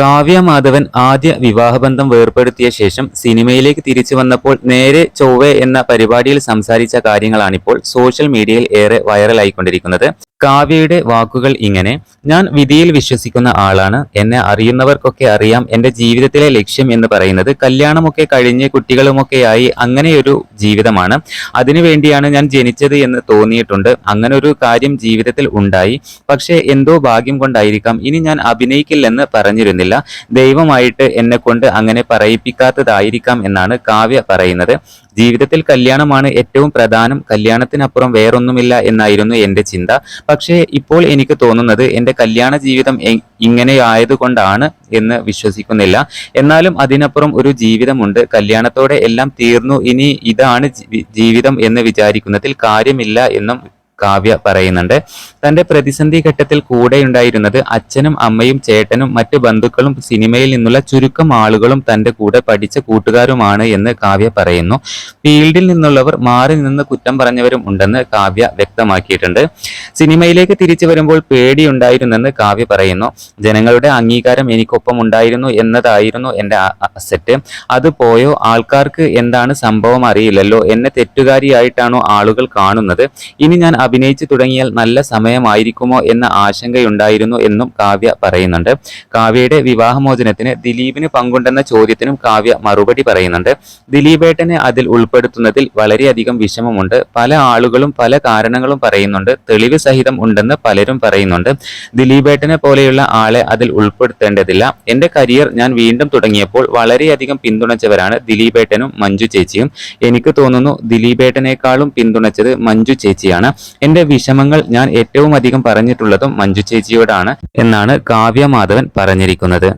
കാവ്യ മാധവൻ ആദ്യ വിവാഹബന്ധം വേർപ്പെടുത്തിയ ശേഷം സിനിമയിലേക്ക് തിരിച്ചു വന്നപ്പോൾ നേരെ ചൊവ്വെ എന്ന പരിപാടിയിൽ സംസാരിച്ച കാര്യങ്ങളാണിപ്പോൾ സോഷ്യൽ മീഡിയയിൽ ഏറെ വൈറലായിക്കൊണ്ടിരിക്കുന്നത്. കാവ്യയുടെ വാക്കുകൾ ഇങ്ങനെ ഞാൻ വിധിയിൽ വിശ്വസിക്കുന്ന ആളാണ്. എന്നെ അറിയുന്നവർക്കൊക്കെ അറിയാം. എന്റെ ജീവിതത്തിലെ ലക്ഷ്യം എന്ന് പറയുന്നത് കല്യാണമൊക്കെ കഴിഞ്ഞ് കുട്ടികളുമൊക്കെയായി അങ്ങനെയൊരു ജീവിതമാണ്. അതിനുവേണ്ടിയാണ് ഞാൻ ജനിച്ചത് എന്ന് തോന്നിയിട്ടുണ്ട്. അങ്ങനെ ഒരു കാര്യം ജീവിതത്തിൽ ഉണ്ടായി. പക്ഷേ എന്തോ ഭാഗ്യം കൊണ്ടായിരിക്കാം. ഇനി ഞാൻ അഭിനയിക്കില്ലെന്ന് പറഞ്ഞിരുന്നില്ല. ദൈവമായിട്ട് എന്നെ കൊണ്ട് അങ്ങനെ പറയിപ്പിക്കാത്തതായിരിക്കാം എന്നാണ് കാവ്യ പറയുന്നത്. ജീവിതത്തിൽ കല്യാണമാണ് ഏറ്റവും പ്രധാനം. കല്യാണത്തിനപ്പുറം വേറൊന്നുമില്ല എന്നായിരുന്നു എന്റെ ചിന്ത. പക്ഷേ ഇപ്പോൾ എനിക്ക് തോന്നുന്നത് എന്റെ കല്യാണ ജീവിതം ഇങ്ങനെ ഇങ്ങനെയായതുകൊണ്ടാണ് എന്ന് വിശ്വസിക്കുന്നില്ല. എന്നാലും അതിനപ്പുറം ഒരു ജീവിതമുണ്ട്. കല്യാണത്തോടെ എല്ലാം തീർന്നു. ഇനി ഇതാണ് ജീവിതം എന്ന് വിചാരിക്കുന്നതിൽ കാര്യമില്ല എന്നും കാവ്യ പറയുന്നുണ്ട്. തന്റെ പ്രതിസന്ധി ഘട്ടത്തിൽ കൂടെയുണ്ടായിരുന്നത് അച്ഛനും അമ്മയും ചേട്ടനും മറ്റ് ബന്ധുക്കളും സിനിമയിൽ നിന്നുള്ള ചുരുക്കം ആളുകളും തന്റെ കൂടെ പഠിച്ച കൂട്ടുകാരുമാണ് എന്ന് കാവ്യ പറയുന്നു. ഫീൽഡിൽ നിന്നുള്ളവർ മാറി നിന്ന് കുറ്റം പറഞ്ഞവരും ഉണ്ടെന്ന് കാവ്യ വ്യക്തമാക്കിയിട്ടുണ്ട്. സിനിമയിലേക്ക് തിരിച്ചു വരുമ്പോൾ പേടിയുണ്ടായിരുന്നെന്ന് കാവ്യ പറയുന്നു. ജനങ്ങളുടെ അംഗീകാരം എനിക്കൊപ്പം ഉണ്ടായിരുന്നു എന്നതായിരുന്നു എന്റെ അസറ്റ്. അത് പോയോ? ആൾക്കാർക്ക് എന്താണ് സംഭവം അറിയില്ലല്ലോ. എന്നെ തെറ്റുകാരിയായിട്ടാണോ ആളുകൾ കാണുന്നത്? ഇനി ഞാൻ അഭിനയിച്ചു തുടങ്ങിയാൽ നല്ല സമയമായിരിക്കുമോ എന്ന ആശങ്കയുണ്ടായിരുന്നു എന്നും കാവ്യ പറയുന്നുണ്ട്. കാവ്യയുടെ വിവാഹമോചനത്തിന് ദിലീപിന് പങ്കുണ്ടെന്ന ചോദ്യത്തിനും കാവ്യ മറുപടി പറയുന്നുണ്ട്. ദിലീപേട്ടനെ അതിൽ ഉൾപ്പെടുത്തുന്നതിൽ വളരെയധികം വിഷമമുണ്ട്. പല ആളുകളും പല കാരണങ്ങളും പറയുന്നുണ്ട്. തെളിവ് സഹിതം ഉണ്ടെന്ന് പലരും പറയുന്നുണ്ട്. ദിലീപേട്ടനെ പോലെയുള്ള ആളെ അതിൽ ഉൾപ്പെടുത്തേണ്ടതില്ല. എന്റെ കരിയർ ഞാൻ വീണ്ടും തുടങ്ങിയപ്പോൾ വളരെയധികം പിന്തുണച്ചവരാണ് ദിലീപേട്ടനും മഞ്ജു ചേച്ചിയും. എനിക്ക് തോന്നുന്നു ദിലീപേട്ടനേക്കാളും പിന്തുണച്ചത് മഞ്ജു ചേച്ചിയാണ്. എന്റെ വിഷമങ്ങൾ ഞാൻ ഏറ്റവും അധികം പറഞ്ഞിട്ടുള്ളതും മഞ്ജു ചേച്ചിയോടാണ് എന്നാണ് കാവ്യ മാധവൻ പറഞ്ഞിരിക്കുന്നത്.